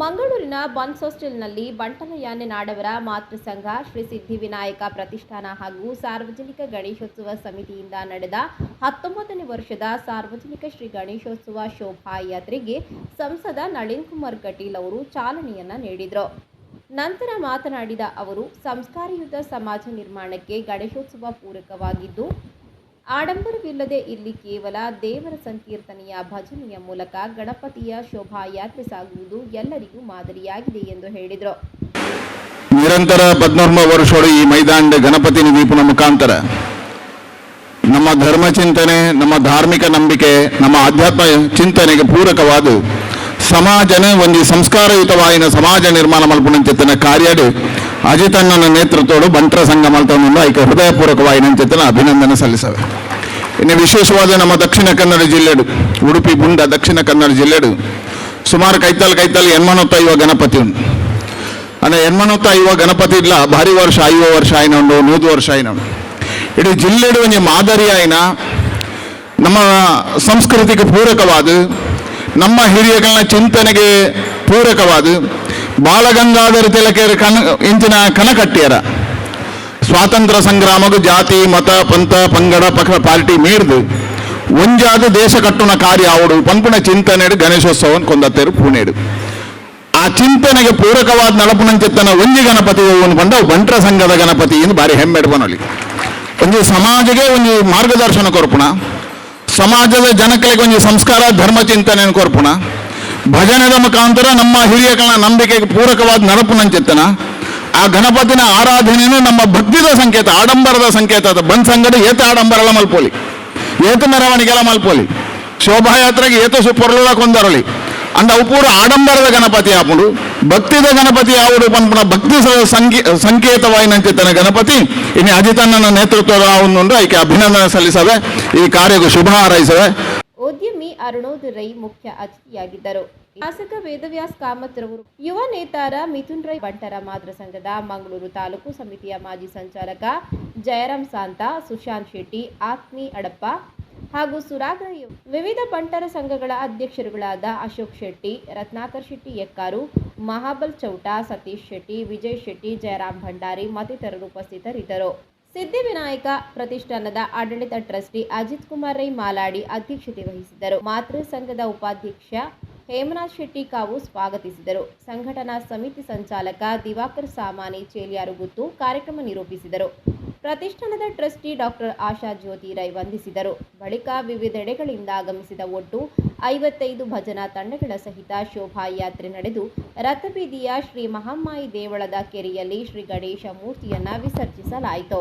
ಮಂಗಳೂರಿನ ಬನ್ಸ್ ಹಾಸ್ಟೆಲ್ನಲ್ಲಿ ಬಂಟಲಯಾನೆ ನಾಡವರ ಮಾತೃ ಸಂಘ ಶ್ರೀ ಸಿದ್ಧಿವಿನಾಯಕ ಪ್ರತಿಷ್ಠಾನ ಹಾಗೂ ಸಾರ್ವಜನಿಕ ಗಣೇಶೋತ್ಸವ ಸಮಿತಿಯಿಂದ ನಡೆದ ಹತ್ತೊಂಬತ್ತನೇ ವರ್ಷದ ಸಾರ್ವಜನಿಕ ಶ್ರೀ ಗಣೇಶೋತ್ಸವ ಶೋಭಾಯಾತ್ರೆಗೆ ಸಂಸದ ನಳಿನ್ ಕುಮಾರ್ ಕಟೀಲ್ ಅವರು ಚಾಲನೆಯನ್ನ ನೀಡಿದರು. ನಂತರ ಮಾತನಾಡಿದ ಅವರು, ಸಂಸ್ಕಾರಯುತ ಸಮಾಜ ನಿರ್ಮಾಣಕ್ಕೆ ಗಣೇಶೋತ್ಸವ ಪೂರಕವಾಗಿದ್ದು ಆಡಂಬರವಿಲ್ಲದೆ ಇಲ್ಲಿ ಕೇವಲ ದೇವರ ಸಂಕೀರ್ತನೆಯ ಭಜನೆಯ ಮೂಲಕ ಗಣಪತಿಯ ಶೋಭಾಯಾತ್ರೆ ಸಾಗುವುದು ಎಲ್ಲರಿಗೂ ಮಾದರಿಯಾಗಿದೆ ಎಂದು ಹೇಳಿದರು. ನಿರಂತರ ಪದ್ಮ ವರ್ಷಗಳು ಈ ಮೈದಾನದ ಗಣಪತಿ ದೀಪನ ಮುಖಾಂತರ ನಮ್ಮ ಧರ್ಮ ಚಿಂತನೆ, ನಮ್ಮ ಧಾರ್ಮಿಕ ನಂಬಿಕೆ, ನಮ್ಮ ಆಧ್ಯಾತ್ಮ ಚಿಂತನೆಗೆ ಪೂರಕವಾದ ಸಮಾಜನೇ ಒಂದು ಸಂಸ್ಕಾರಯುತವಾಯಿನ ಸಮಾಜ ನಿರ್ಮಾಣ ಮಲ್ಪುನಂಚಿತ್ತಿನ ಕಾರ್ಯಡು ಅಜಿತಣ್ಣನ ನೇತೃತ್ವಡು ಬಂಟ್ರ ಸಂಘ ಮಲ್ತೊಂದು ಐಕೆ ಹೃದಯಪೂರ್ವಕವಾಯಿನಂಚಿತ್ತಿನ ಅಭಿನಂದನೆ ಸಲ್ಲಿಸವೆ. ಇನ್ನು ವಿಶೇಷವಾದ ನಮ್ಮ ದಕ್ಷಿಣ ಕನ್ನಡ ಜಿಲ್ಲೆಡು, ಉಡುಪಿ ಬುಂಡ ದಕ್ಷಿಣ ಕನ್ನಡ ಜಿಲ್ಲೆಡು. ಸುಮಾರು ಕೈತಾಲ್ ಕೈತಾಲ್ ಎನ್ಮನೊತ್ತೈವ ಗಣಪತಿ ಉಂಟು ಅಂದ್ರೆ ಎನ್ಮನೊತ್ತ ಐವ ಗಣಪತಿ ಇಲ್ಲ, ಭಾರಿ ವರ್ಷ, ಐವ ವರ್ಷ ಆಯ್ನ ಉಂಡು, ನೂದು ವರ್ಷ ಆಯ್ನ ಉಂಡು. ಇಡೀ ಜಿಲ್ಲೆಡು ಒಂಜಿ ಮಾದರಿ ಆಯ್ನ, ನಮ್ಮ ಸಂಸ್ಕೃತಿಗೆ ಪೂರಕವಾದ, ನಮ್ಮ ಹಿರಿಯಗಳ ಚಿಂತನೆಗೆ ಪೂರಕವಾದ, ಬಾಲಗಂಗಾಧರ ತಿಲಕೇರ ಕನ, ಇಂಚಿನ ಕನಕಟ್ಟಿಯರ. ಸ್ವಾತಂತ್ರ್ಯ ಸಂಗ್ರಾಮದ ಜಾತಿ, ಮತ, ಪಂಥ, ಪಂಗಡ, ಪಕ್ಷ, ಪಾರ್ಟಿ ಮೀರ್ದು ಒಂಜಾದ ದೇಶ ಕಟ್ಟುನ ಕಾರ್ಯ ಆವಡು ಪಂಪುನ ಚಿಂತನೆಡು ಗಣೇಶೋತ್ಸವ ಕೊಂದತ್ತೇರು ಪೂಣೇಡು. ಆ ಚಿಂತನೆಗೆ ಪೂರಕವಾದ ನಲಪುನಂಚಿತ್ತನ ಒಂಜಿ ಗಣಪತಿ ಬಂಡ ಬಂಟ್ರ ಸಂಘದ ಗಣಪತಿ ಎಂದು ಬಾರಿ ಹೆಮ್ಮೆಡ್ ಬನಲಿ ಒಂದು ಸಮಾಜಗೆ ಒಂದು ಮಾರ್ಗದರ್ಶನ ಕೊರಪುಣ. ಸಮಾಜದ ಜನಗಳಿಗೆ ಒಂದು ಸಂಸ್ಕಾರ, ಧರ್ಮ ಚಿಂತನೆ ಕೊರಪುಣ. ಭಜನೆದ ಮುಖಾಂತರ ನಮ್ಮ ಹಿರಿಯಗಳ ನಂಬಿಕೆಗೆ ಪೂರಕವಾದ ನಲಪುನಂಚಿತ್ತನ ಆ ಗಣಪತಿನ ಆರಾಧನೆಯೂ ನಮ್ಮ ಭಕ್ತಿದ ಸಂಕೇತ, ಆಡಂಬರದ ಸಂಕೇತ ಅದು. ಬಂದ್ ಸಂಗಡ ಏತ ಆಡಂಬರಲ ಮಲ್ಪೋಲಿ. ಏತ ಮೆರವಣಿಗೆಲ ಮಲ್ಪೋಲಿ. ಶೋಭಾಯಾತ್ರೆಗೆ ಏತ ಸುಪರ್ಲ ಕೊಂದರಲಿ. ಅಂದ ಅವು ಪೂರ ಆಡಂಬರದ ಗಣಪತಿ ಆಪುಡು. ಭಕ್ತಿದ ಗಣಪತಿ ಆವುಡು ಪನ್ಪುನ ಭಕ್ತಿ ಸಂಕೇ ಸಂಕೇತವಾಯಿನಂಚಿತ್ತನ ಗಣಪತಿ. ಇನ್ನು ಅಜಿತಣ್ಣನ ನೇತೃತ್ವದ ಒಂದು ಐಕೆ ಅಭಿನಂದನೆ ಸಲ್ಲಿಸವೆ. ಈ ಕಾರ್ಯಕ್ಕೆ ಶುಭ ಹಾರೈಸವೆ. ಉದ್ಯಮಿ ಅರುಣೋದ್ ರೈ ಮುಖ್ಯ ಅತಿಥಿಯಾಗಿದ್ದರು. ಶಾಸಕ ವೇದವ್ಯಾಸ್ ಕಾಮತ್ ರವರು ಯುವ ನೇತಾರ ಮಿಥುನ್ ರೈ ಬಂಟರ ಮಾದ್ರ ಸಂಘದ ಮಂಗಳೂರು ತಾಲೂಕು ಸಮಿತಿಯ ಮಾಜಿ ಸಂಚಾಲಕ ಜಯರಾಮ್ ಸಾಂತ, ಸುಶಾಂತ್ ಶೆಟ್ಟಿ, ಆತ್ಮಿ ಅಡಪ್ಪ ಹಾಗೂ ಸುರಾಗ ವಿವಿಧ ಬಂಟರ ಸಂಘಗಳ ಅಧ್ಯಕ್ಷರುಗಳಾದ ಅಶೋಕ್ ಶೆಟ್ಟಿ, ರತ್ನಾಕರ್ ಶೆಟ್ಟಿ ಎಕ್ಕಾರು ಮಹಾಬಲ್ ಚೌಟ, ಸತೀಶ್ ಶೆಟ್ಟಿ, ವಿಜಯ್ ಶೆಟ್ಟಿ ಜಯರಾಮ್ ಭಂಡಾರಿ ಮತ್ತಿತರರು ಉಪಸ್ಥಿತರಿದ್ದರು. ಸಿದ್ಧಿವಿನಾಯಕ ಪ್ರತಿಷ್ಠಾನದ ಆಡಳಿತ ಟ್ರಸ್ಟಿ ಅಜಿತ್ ಕುಮಾರ್ ರೈ ಮಾಲಾಡಿ ಅಧ್ಯಕ್ಷತೆ ವಹಿಸಿದ್ದರು. ಮಾತೃ ಸಂಘದ ಉಪಾಧ್ಯಕ್ಷ ಹೇಮನಾಥ್ ಶೆಟ್ಟಿ ಕಾವು ಸ್ವಾಗತಿಸಿದರು. ಸಂಘಟನಾ ಸಮಿತಿ ಸಂಚಾಲಕ ದಿವಾಕರ್ ಸಾಮಾನಿ ಚೇಲಿಯಾರುಗುತ್ತು ಕಾರ್ಯಕ್ರಮ ನಿರೂಪಿಸಿದರು. ಪ್ರತಿಷ್ಠಾನದ ಟ್ರಸ್ಟಿ ಡಾಕ್ಟರ್ ಆಶಾ ಜ್ಯೋತಿ ರೈ ವಂದಿಸಿದರು. ಬಳಿಕ ವಿವಿಧೆಡೆಗಳಿಂದ ಆಗಮಿಸಿದ ಒಟ್ಟು ಐವತ್ತೈದು ಭಜನಾ ತಂಡಗಳ ಸಹಿತ ಶೋಭಾಯಾತ್ರೆ ನಡೆದು, ರಥಬೀದಿಯ ಶ್ರೀ ಮಹಮ್ಮಾಯಿ ದೇವಳದ ಕೆರೆಯಲ್ಲಿ ಶ್ರೀ ಗಣೇಶ ಮೂರ್ತಿಯನ್ನು ವಿಸರ್ಜಿಸಲಾಯಿತು.